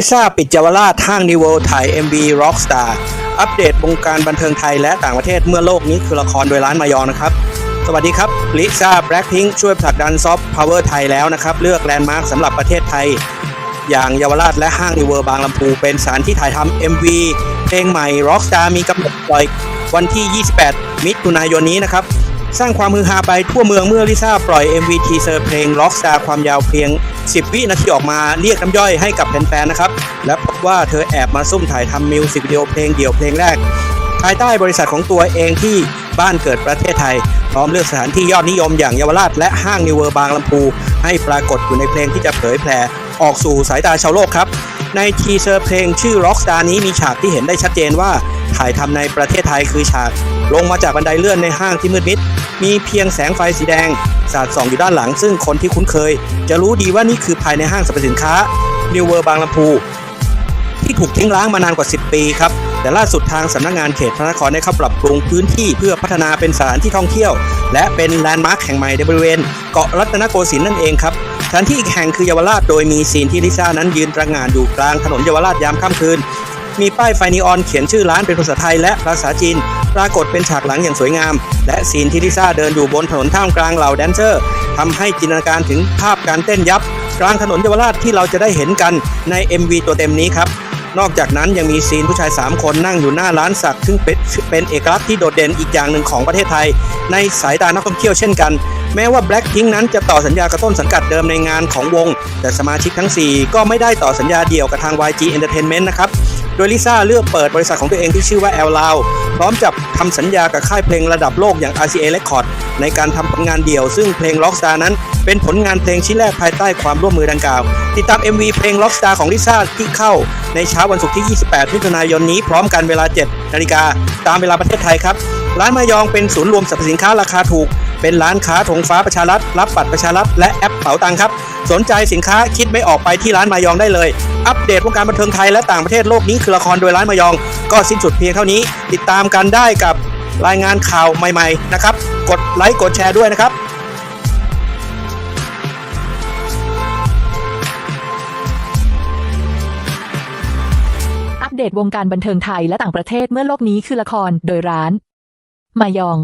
ลิซ่าปิดเยาวราชห้างนิวเวลถ่าย MV Rockstar อัปเดตวงการบันเทิงไทยและต่างประเทศเมื่อโลกนี้คือละครโดยร้านมายองนะครับ สวัสดีครับลิซ่าแบล็คพิงช่วยผลักดันซอฟต์พาวเวอร์ไทยแล้วนะครับ เลือกแลนด์มาร์คสำหรับประเทศไทย อย่างเยาวราชและห้างนิวเวลบางลำพูเป็นสถานที่ถ่ายทำ MV เพลงใหม่ Rockstar มีกำหนดปล่อยวันที่ 28 มิถุนายนนี้นะครับ สร้างความฮือฮาไปทั่วเมืองเมื่อลิซ่าปล่อย MV ทีเซอร์เพลง Rockstar ความยาวเพียง 10 วินาทีออกมาเรียกน้ำย่อยให้กับแฟนๆนะครับ และพบว่าเธอแอบมาซุ่มถ่ายทำมิวสิกวิดีโอเพลงเดี่ยวเพลงแรก ภายใต้บริษัทของตัวเองที่บ้านเกิดประเทศไทย พร้อมเลือกสถานที่ยอดนิยมอย่างเยาวราชและห้างนิวเวอร์บางลำพู ให้ปรากฏอยู่ในเพลงที่จะเผยแพร่ออกสู่สายตาชาวโลกครับ ในทีเซอร์เพลงชื่อ Rockstar นี้มีฉากที่เห็นได้ชัดเจนว่าถ่ายทำในประเทศไทยคือฉาก ลงมาจากบันไดเลื่อนในห้างที่มืดมิด มีเพียงแสงไฟสีแดง สาดส่องอยู่ด้านหลัง ซึ่งคนที่คุ้นเคย จะรู้ดีว่านี่คือภายในห้างสรรพสินค้า New World บางลำพู ที่ถูกทิ้งร้างมานานกว่า 10 ปีครับแต่ล่าสุดทางสำนักงานเขตพระนครได้เข้าปรับปรุงพื้นที่เพื่อพัฒนาเป็นสถานที่ท่องเที่ยว และเป็นแลนด์มาร์คแห่งใหม่ในบริเวณ เกาะรัตนโกสินทร์นั่นเองครับ สถานที่อีกแห่งคือเยาวราชโดยมีซีนที่ลิซ่านั้นยืนตระหง่านอยู่กลางถนนเยาวราชยามค่ำคืน มีป้ายไฟนีออนเขียนชื่อร้านเป็นภาษาไทยและภาษาจีน ปรากฏเป็นฉากหลังอย่างสวยงาม และซีนที่ลิซ่าเดินอยู่บนถนนท่ามกลางเหล่าแดนเซอร์ทำให้จินตนาการถึงภาพการเต้นยับ กลางถนนเยาวราชที่เราจะได้เห็นกันใน MV ตัวเต็มนี้ครับ นอกจากนั้นยังมีซีนผู้ชาย 3 คนนั่งอยู่หน้าร้านสัก ซึ่งเป็นเป็นเอกลักษณ์ที่โดดเด่นอีกอย่างหนึ่งของประเทศไทย ในสายตานักท่องเที่ยวเช่นกัน แม้ว่า Blackpink นั้นจะต่อสัญญากับต้นสังกัดเดิมในงานของวง แต่สมาชิกทั้ง 4 ก็ไม่ได้ต่อสัญญาเดี่ยวกับทาง YG Entertainment นะครับโดยลิซ่าเลือกเปิดบริษัทของตัวเองที่ชื่อว่า L l o u พร้อมจับทำสัญญากับค่ายเพลงระดับโลกอย่าง RCA Record ในการทำผลงานเดี่ยว ซึ่งเพลง Rockstar นั้น เป็นผลงานเพลงชิ้นแรกภายใต้ความร่วมมือดังกล่าว ติดตาม MV เพลง Rockstar ของลิซ่าที่เข้าในเช้าวันศุกร์ที่ 28 มิถุนายนนี้พร้อมกันเวลา 7 นาฬิกา ตามเวลาประเทศไทยครับ ร้านมายองเป็นศูนย์รวมสรรพสินค้าราคาถูก เป็นร้านค้าธงฟ้าประชารัฐ รับบัตรประชารัฐและแอปเป๋าตังครับ สนใจสินค้าคิดไม่ออกไปที่ร้านมายองได้เลย อัปเดตวงการบันเทิงไทยและต่างประเทศโลกนี้คือละครโดยร้านมายอง ก็สิ้นสุดเพียงเท่านี้ ติดตามกันได้กับรายงานข่าวใหม่ ๆ นะครับ กดไลค์ กดแชร์ด้วยนะครับ ปเดตวงการบันเทิงไทยและต่างประเทศเมื่อโลกนี้คือละคร โดยร้าน มายอง